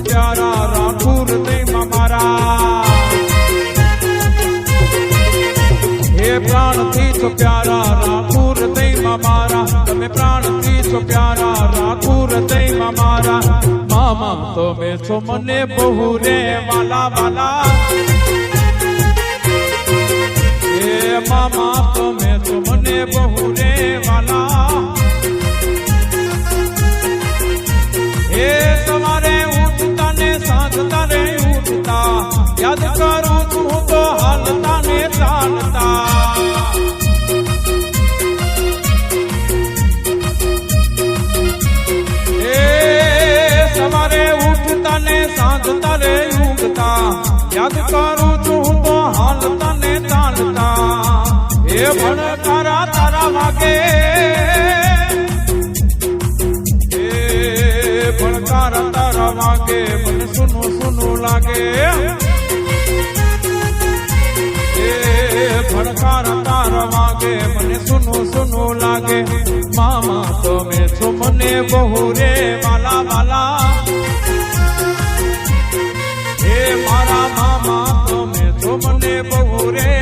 છો પ્યારા રાખું હૃદયમાં મારા હે પ્રાણથી છો પ્યારા રાખું હૃદયમાં મારા તમે પ્રાણથી છો પ્યારા રાખું હૃદયમાં મારા મામા તમે છો મને બહુ રે વાલા વાલા હે મામા તમે છો મને બહુ રે યાદ કરું છું તો હાલતા ને ચાલતા એ ભણકાર તારા વાગે. એ ભણકાર તારા વાગે. મામા તમે છો મને બહુ રે. વાલા વાલા. મને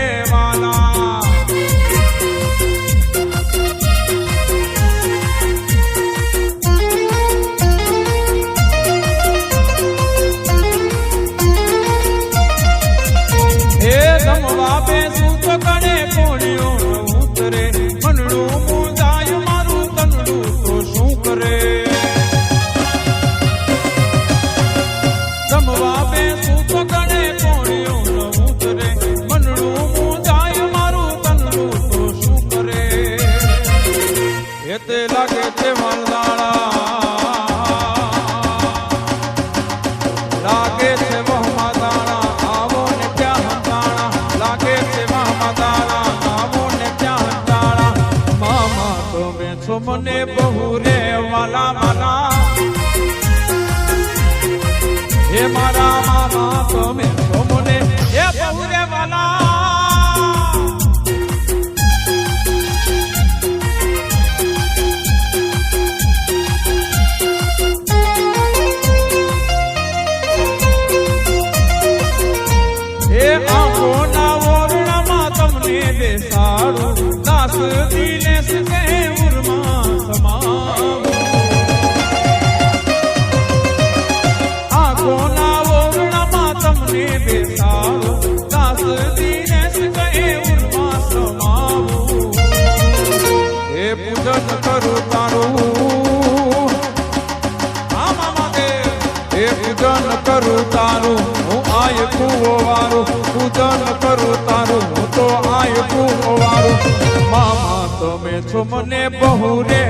એ તે લાગે છે વરદાળા લાગે છે વહમાં દાણા આવો ને ત્યાં હંતાણા લાગે છે વહમાં દાણા આવો ને ત્યાં હંતાણા મામા તમે મારા મામા તમે દિનેશ કે ઉરમાં સમાવું આંખોના ઓરડામાં તમને બેસાડું દાસ દિનેશ કે ઉરમાં સમાવું પૂજન કરું તારું હું આય કુવો વારું પૂજન કરું તારું, હું તો આય કુવો તમે છો મને બહુ રે